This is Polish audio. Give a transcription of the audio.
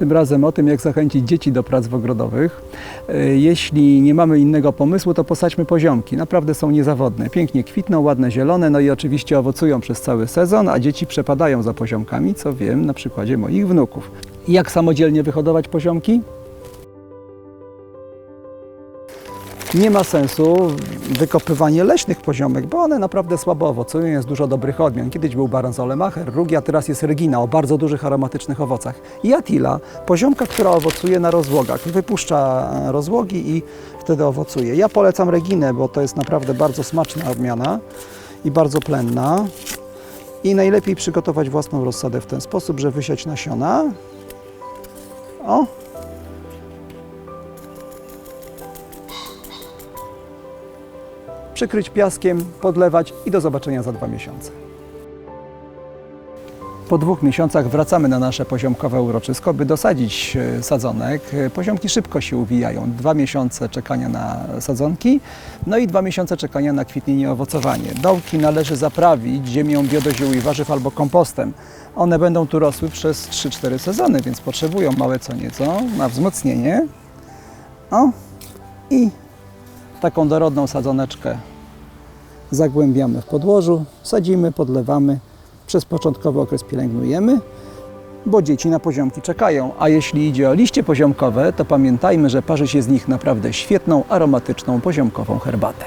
Tym razem o tym, jak zachęcić dzieci do prac ogrodowych. E, Jeśli nie mamy innego pomysłu, to posadźmy poziomki. Naprawdę są niezawodne. Pięknie kwitną, ładne zielone, no i oczywiście owocują przez cały sezon, a dzieci przepadają za poziomkami, co wiem na przykładzie moich wnuków. Jak samodzielnie wyhodować poziomki? Nie ma sensu wykopywanie leśnych poziomek, bo one naprawdę słabo owocują, jest dużo dobrych odmian. Kiedyś był Baron Zolemacher, Rugi, a teraz jest Regina o bardzo dużych aromatycznych owocach. I Attila, poziomka, która owocuje na rozłogach, wypuszcza rozłogi i wtedy owocuje. Ja polecam Reginę, bo to jest naprawdę bardzo smaczna odmiana i bardzo plenna. I najlepiej przygotować własną rozsadę w ten sposób, że wysiać nasiona. O, przykryć piaskiem, podlewać i do zobaczenia za dwa miesiące. Po dwóch miesiącach wracamy na nasze poziomkowe uroczysko, by dosadzić e, sadzonek. E, Poziomki szybko się uwijają. Dwa miesiące czekania na sadzonki, no i dwa miesiące czekania na kwitnienie i owocowanie. Dołki należy zaprawić ziemią biodoziół i warzyw albo kompostem. One będą tu rosły przez 3-4 sezony, więc potrzebują małe co nieco na wzmocnienie. O, i taką dorodną sadzoneczkę zagłębiamy w podłożu, sadzimy, podlewamy. Przez początkowy okres pielęgnujemy, bo dzieci na poziomki czekają. A jeśli idzie o liście poziomkowe, to pamiętajmy, że parzy się z nich naprawdę świetną, aromatyczną poziomkową herbatę.